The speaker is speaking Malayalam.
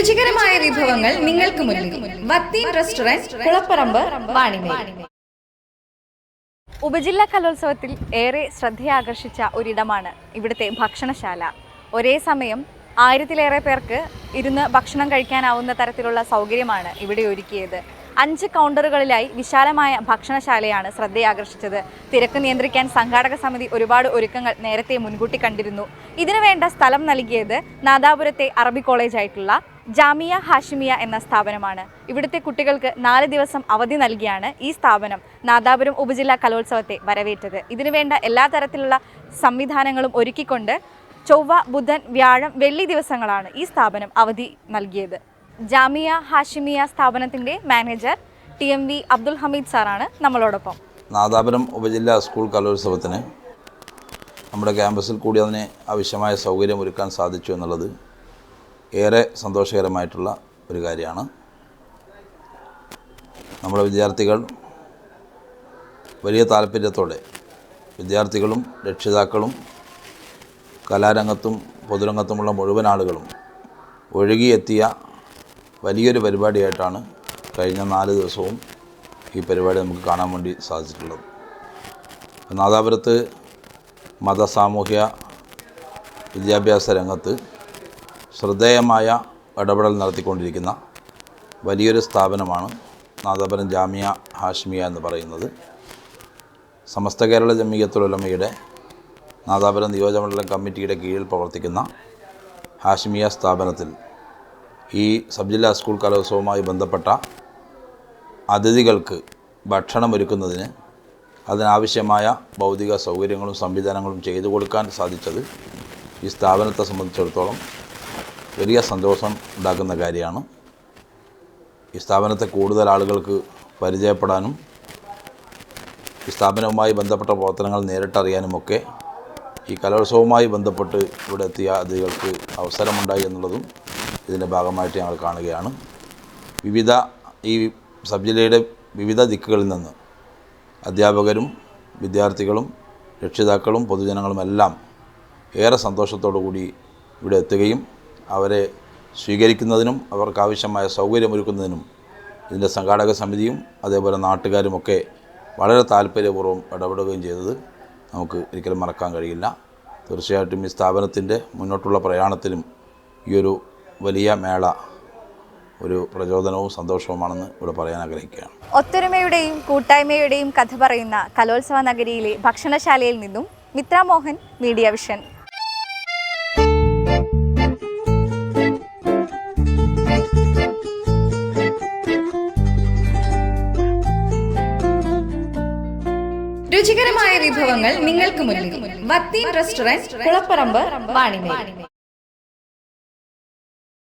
രുചികരമായ വിഭവങ്ങൾ നിങ്ങൾക്ക് മുന്നിൽ വത്തീൻ റെസ്റ്റോറന്റ് കുളപ്പറമ്പ് വാണിമേൽ. ഉപജില്ലാ കലോത്സവത്തിൽ ഏറെ ശ്രദ്ധയാകർഷിച്ച ഒരിടമാണ് ഇവിടുത്തെ ഭക്ഷണശാല. ഒരേ സമയം ആയിരത്തിലേറെ പേർക്ക് ഇരുന്ന് ഭക്ഷണം കഴിക്കാനാവുന്ന തരത്തിലുള്ള സൗകര്യമാണ് ഇവിടെ ഒരുക്കിയത്. അഞ്ച് കൗണ്ടറുകളിലായി വിശാലമായ ഭക്ഷണശാലയാണ് ശ്രദ്ധയാകർഷിച്ചത്. തിരക്ക് നിയന്ത്രിക്കാൻ സംഘാടക സമിതി ഒരുപാട് ഒരുക്കങ്ങൾ നേരത്തെ മുൻകൂട്ടി കണ്ടിരുന്നു. ഇതിനു വേണ്ട സ്ഥലം നൽകിയത് നാദാപുരത്തെ അറബി കോളേജായിട്ടുള്ള ജാമിയ ഹാഷിമിയ എന്ന സ്ഥാപനമാണ്. ഇവിടുത്തെ കുട്ടികൾക്ക് നാല് ദിവസം അവധി നൽകിയാണ് ഈ സ്ഥാപനം നാദാപുരം ഉപജില്ലാ കലോത്സവത്തെ വരവേറ്റത്. ഇതിനുവേണ്ട എല്ലാ തരത്തിലുള്ള സംവിധാനങ്ങളും ഒരുക്കിക്കൊണ്ട് ചൊവ്വ ബുധൻ വ്യാഴം വെള്ളി ദിവസങ്ങളാണ് ഈ സ്ഥാപനം അവധി നൽകിയത്. ജാമിയ ഹാഷിമിയ സ്ഥാപനത്തിന്റെ manager T M V Abdul Hameed സാറാണ് നമ്മളോടൊപ്പം. നാദാപുരം ഉപജില്ലാ സ്കൂൾ കലോത്സവത്തിന് നമ്മുടെ ക്യാമ്പസിൽ കൂടി അതിന് ആവശ്യമായ സൗകര്യം ഒരുക്കാൻ സാധിച്ചു എന്നുള്ളത് ഏറെ സന്തോഷകരമായിട്ടുള്ള ഒരു കാര്യമാണ്. നമ്മുടെ വിദ്യാർത്ഥികൾ വലിയ താല്പര്യത്തോടെ വിദ്യാർത്ഥികളും രക്ഷിതാക്കളും കലാരംഗത്തും പൊതുരംഗത്തുമുള്ള മുഴുവൻ ആളുകളും ഒഴുകിയെത്തിയ വലിയൊരു പരിപാടിയായിട്ടാണ് കഴിഞ്ഞ നാല് ദിവസവും ഈ പരിപാടി നമുക്ക് കാണാൻ വേണ്ടി സാധിച്ചിട്ടുള്ളത്. നാദാപുരത്ത് മത സാമൂഹ്യ വിദ്യാഭ്യാസ രംഗത്ത് ശ്രദ്ധേയമായ ഇടപെടൽ നടത്തിക്കൊണ്ടിരിക്കുന്ന വലിയൊരു സ്ഥാപനമാണ് നാദാപുരം ജാമിയ ഹാഷ്മിയ എന്ന് പറയുന്നത്. സമസ്ത കേരള ജമിയത്തുലമയുടെ നാദാപുരം നിയോജകമണ്ഡലം കമ്മിറ്റിയുടെ കീഴിൽ പ്രവർത്തിക്കുന്ന ഹാഷ്മിയ സ്ഥാപനത്തിൽ ഈ സബ് ജില്ലാ സ്കൂൾ കലോത്സവവുമായി ബന്ധപ്പെട്ട അതിഥികൾക്ക് ഭക്ഷണം ഒരുക്കുന്നതിന് അതിനാവശ്യമായ ഭൗതിക സൗകര്യങ്ങളും സംവിധാനങ്ങളും ചെയ്തു കൊടുക്കാൻ സാധിച്ചത് ഈ സ്ഥാപനത്തെ സംബന്ധിച്ചിടത്തോളം വലിയ സന്തോഷം ഉണ്ടാക്കുന്ന കാര്യമാണ്. ഈ സ്ഥാപനത്തെ കൂടുതൽ ആളുകൾക്ക് പരിചയപ്പെടാനും ഈ സ്ഥാപനവുമായി ബന്ധപ്പെട്ട പ്രവർത്തനങ്ങൾ നേരിട്ടറിയാനുമൊക്കെ ഈ കലോത്സവവുമായി ബന്ധപ്പെട്ട് ഇവിടെ എത്തിയ അതിഥികൾക്ക് അവസരമുണ്ടായി എന്നുള്ളതും ഇതിന്റെ ഭാഗമായിട്ട് ഞങ്ങൾ കാണുകയാണ്. വിവിധ ഈ സബ് ജില്ലയുടെ വിവിധ ദിക്കുകളിൽ നിന്ന് അധ്യാപകരും വിദ്യാർത്ഥികളും രക്ഷിതാക്കളും പൊതുജനങ്ങളും എല്ലാം ഏറെ സന്തോഷത്തോടു കൂടി ഇവിടെ എത്തുകയും അവരെ സ്വീകരിക്കുന്നതിനും അവർക്കാവശ്യമായ സൗകര്യമൊരുക്കുന്നതിനും ഇതിന്റെ സംഘാടക സമിതിയും അതേപോലെ നാട്ടുകാരുമൊക്കെ വളരെ താല്പര്യപൂർവം ഇടപെടുകയും ചെയ്തത് നമുക്ക് ഒരിക്കലും മറക്കാൻ കഴിയില്ല. തീർച്ചയായിട്ടും ഈ സ്ഥാപനത്തിന്റെ മുന്നോട്ടുള്ള പ്രയാണത്തിലും ഈ ഒരു വലിയ മേള ഒരു പ്രചോദനവും സന്തോഷവുമാണെന്ന് ഇവിടെ പറയാൻ ആഗ്രഹിക്കുകയാണ്. ഒത്തൊരുമയുടെയും കൂട്ടായ്മയുടെയും കഥ പറയുന്ന കലോത്സവ നഗരിയിലെ ഭക്ഷണശാലയിൽ നിന്നും മിത്ര മോഹൻ മീഡിയ വിഷൻ. രുചികരമായ വിഭവങ്ങൾ നിങ്ങൾക്ക് മുന്നിൽ. വത്തീൻ റെസ്റ്റോറന്റ് കുളപ്പറമ്പ് വാണിമേൽ.